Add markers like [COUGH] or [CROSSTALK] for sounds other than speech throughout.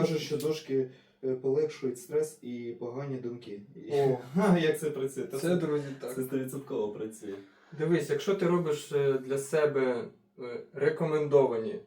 Кажуть, що дошки е, полегшують стрес і погані думки. О. [LAUGHS] Як це працює? Та Це, друзі, так. Це 100% працює. Дивись, якщо ти робиш е, для себе е, рекомендовані,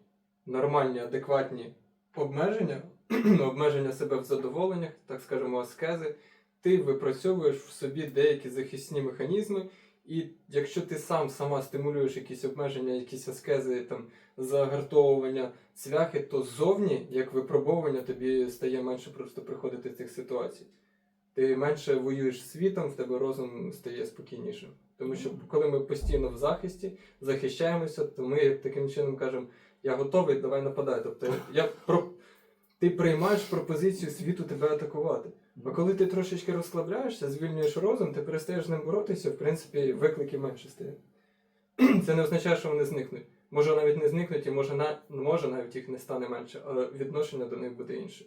нормальні, адекватні обмеження, [CLEARS THROAT] обмеження себе в задоволеннях, так скажемо, аскези, ти випрацьовуєш в собі деякі захисні механізми, і якщо ти сам сама стимулюєш якісь обмеження, якісь аскези, там, загартовування цвяхи, то ззовні, як випробовування, тобі стає менше просто приходити з цих ситуацій. Ти менше воюєш з світом, в тебе розум стає спокійнішим. Тому що коли ми постійно в захисті, захищаємося, то ми таким чином кажемо, я готовий, давай нападай. Тобто я про... ти приймаєш пропозицію світу тебе атакувати. А коли ти трошечки розслабляєшся, звільнюєш розум, ти перестаєш з ним боротися, в принципі, виклики менше стають. [CLEARS THROAT] Це не означає, що вони зникнуть. Може навіть не зникнуть, і може, на... може навіть їх не стане менше, але відношення до них буде інше.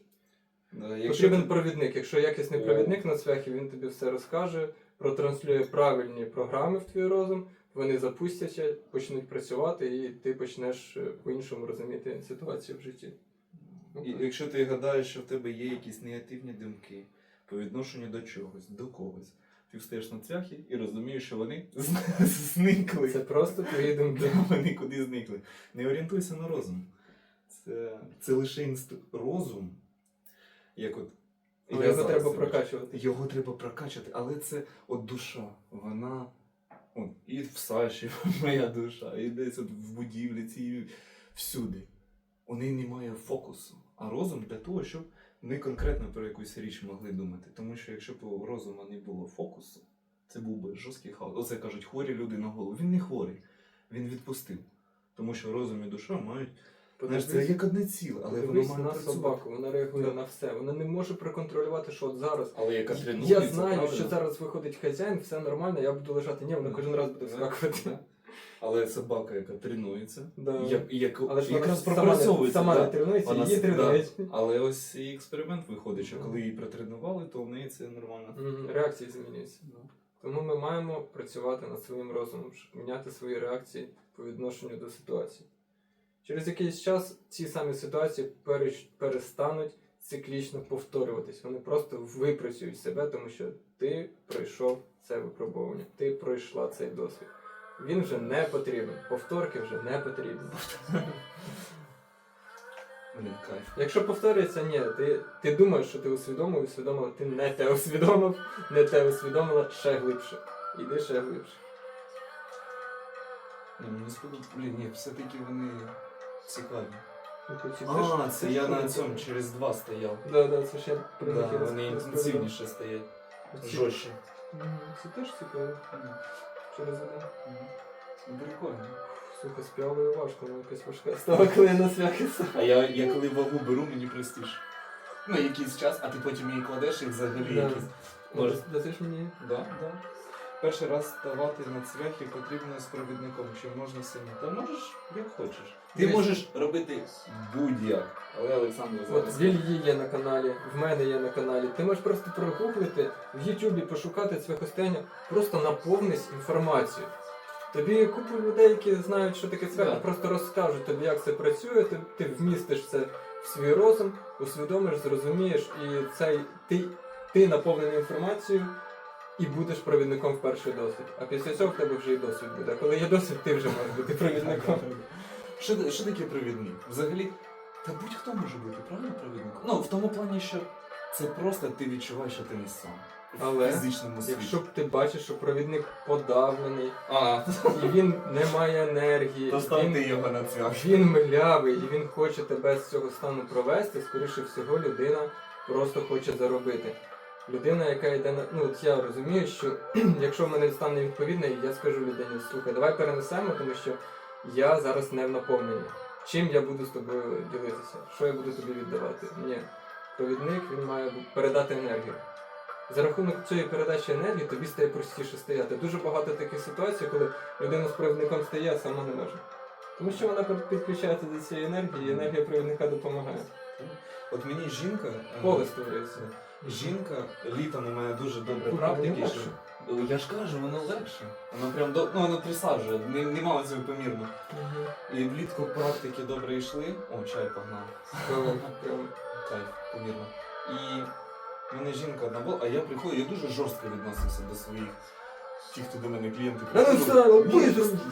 Е, Якщо Потрібен провідник. Якщо якісний провідник на цвяхі, він тобі все розкаже, протранслює правильні програми в твій розум, вони запустяться, почнуть працювати, і ти почнеш е, по-іншому розуміти ситуацію в житті. І якщо ти гадаєш, що в тебе є якісь негативні думки по відношенню до чогось, до когось, ти встаєш на цвяхи і розумієш, що вони [LAUGHS] зникли. Це просто твої [LAUGHS] думки. Вони куди зникли. Не орієнтуйся на розум. Це, це лише інст... розум. Як от. Але його треба прокачувати. Його треба прокачати, але це от душа. Вона. От, і в Саші [LAUGHS] моя душа, і десь от в будівлі цій всюди. У неї немає фокусу. А розум для того, щоб ми конкретно про якусь річ могли думати. Тому що якщо б у розуму не було фокусу, це був би жорсткий хаос. Оце кажуть, хворі люди на голову. Він не хворий, він відпустив. Тому що розум і душа мають. Знаєш, це як одне ціле, але воно має на працювати. собаку, вона реагує Да. на все. Вона не може проконтролювати, що от зараз. Але яка Я знаю, правильно? що зараз виходить хазяїн, все нормально, я буду лежати. Ні, вона кожен раз буде вскакувати. Да. Але собака, яка тренується, Да. як, як, Але ж якраз пропрацьовується. сама да. не тренується, Вона її тренують. Але ось і експеримент виходить, що коли її протренували, то в неї це нормально. Реакції змінюються. Тому ми маємо працювати над своїм розумом, щоб міняти свої реакції по відношенню до ситуації. Через якийсь час ці самі ситуації перестануть циклічно повторюватись. Вони просто випрацюють себе, тому що ти пройшов це випробування, ти пройшла цей досвід. Він вже не потрібен. Повторки вже не потрібні. [LAUGHS] Блін, кайф. Якщо повторюється, ні, ти, ти думаєш, що ти усвідомив, усвідомила, ти не те усвідомив, не те усвідомила ще глибше. Іди ще глибше. Ні, мені сподобалося. Блін, ні, все-таки вони цікаві. Ну, А, це я на цьому через два стояв. Да, да, це ж я про них Да, вони інтенсивніше стоять. Жорстче. Це теж цікаво. Через один. Ну, Прикольно. Сука, з піалою важко, але якась важка стала, коли я на свяхи. А я, я коли вагу беру, мені простіше. Ну, якийсь час, а ти потім її кладеш і взагалі Да. якийсь. Може. Дасиш мені? Да, да. Перший раз ставати на цвяхи потрібно з провідником, чи можна самі. Та можеш як хочеш. Ти можеш робити будь-як. Але Олександр От зараз. в Ільї є на каналі, в мене є на каналі. Ти можеш просто прогуглити, в Ютубі пошукати цвяхостення, просто наповнись інформацією. Тобі купу людей, які знають, що таке цвях, Да. просто розкажуть тобі, як це працює, ти, ти вмістиш це в свій розум, усвідомиш, зрозумієш, і цей ти, ти наповнений інформацією і будеш провідником в перший досвід. А після цього в тебе вже і досвід буде. А коли є досвід, ти вже можеш бути провідником. Що, що таке провідник? Взагалі, та будь-хто може бути, правильно провідником? Ну, в тому плані, що це просто ти відчуваєш, що ти не сам. Але в фізичному світі. Якщо б ти бачиш, що провідник подавлений, А, і він не має енергії, то він, його на цвях. він млявий, і він хоче тебе з цього стану провести, скоріше всього, людина просто хоче заробити. Людина, яка йде на. Ну, от я розумію, що [CLEARS THROAT] якщо в мене стан невідповідний, я скажу людині, слухай, давай перенесемо, тому що я зараз не в наповненні. Чим я буду з тобою ділитися? Що я буду тобі віддавати? Ні. Провідник він має передати енергію. За рахунок цієї передачі енергії тобі стає простіше стояти. Дуже багато таких ситуацій, коли людина з провідником стає, а сама не може. Тому що вона підключається до цієї енергії, і енергія провідника допомагає. От мені жінка. е, Поле створюється. Жінка літом у мене дуже добре практики. що- Я ж кажу, воно легше. Воно прям до... ну, воно присаджує, не, нема цього помірно. І влітку практики добре йшли. О, чай погнав. Кайф, помірно. І в мене жінка одна була, а я приходив, я дуже жорстко відносився до своїх. Ті, хто до мене клієнти А ну все,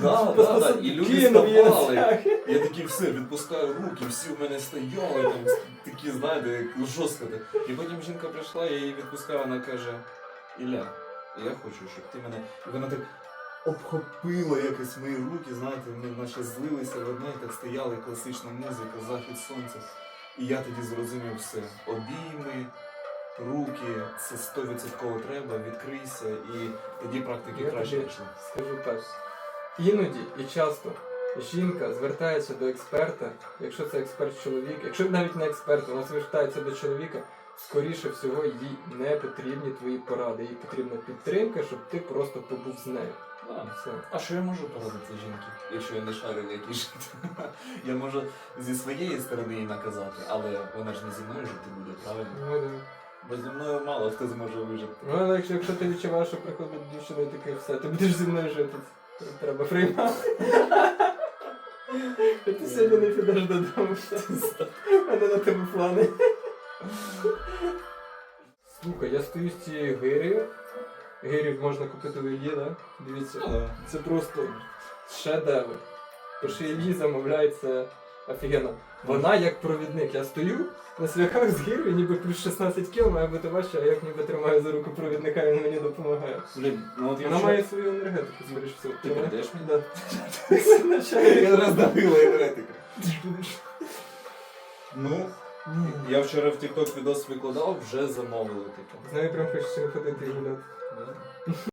да, да, да. І люди ставали. Я такий все, відпускаю руки, всі в мене стояли, там, такі, знаєте, як жорстко. так. І потім жінка прийшла, я її відпускаю, вона каже, Ілля, я хочу, щоб ти мене. І вона так обхопила якось мої руки, знаєте, вони наче злилися в одне, так стояли, класична музика, захід сонця. І я тоді зрозумів все. Обійми, руки, це 100% треба, відкрийся, і тоді практики Я краще тобі. Скажу так. Іноді і часто жінка звертається до експерта, якщо це експерт чоловік, якщо навіть не експерт, вона звертається до чоловіка, скоріше всього, їй не потрібні твої поради. Їй потрібна підтримка, щоб ти просто побув з нею. Да. Все. А що я можу порадити жінки, якщо я не шарю в якій жити? [LAUGHS] Я можу зі своєї сторони її наказати, але вона ж не зі мною жити буде, правильно? Ну, да. Бо зі мною мало хто зможе вижити. Ну, але якщо, якщо ти відчуваєш, що приходить дівчина і таке все, ти будеш зі мною жити. Треба приймати. Ти сьогодні не підеш додому. У мене на тебе плани. Слухай, я стою з цією гирею. Гирів можна купити в Іллі, да? Дивіться. Це просто шедевр. Тож Іллі замовляється офігенно. Вона як провідник. Я стою на свяхах з гирою, ніби плюс 16 кіл має бути важче, а як ніби тримаю за руку провідника, він мені допомагає. Блін, ну от Вона має свою енергетику, скоріш всього. Ти прийдеш мені? Да. Я роздавила енергетика. Ну, я вчора в TikTok відос викладав, вже замовили таке. З нею прям хочеться ходити і гуляти. Да.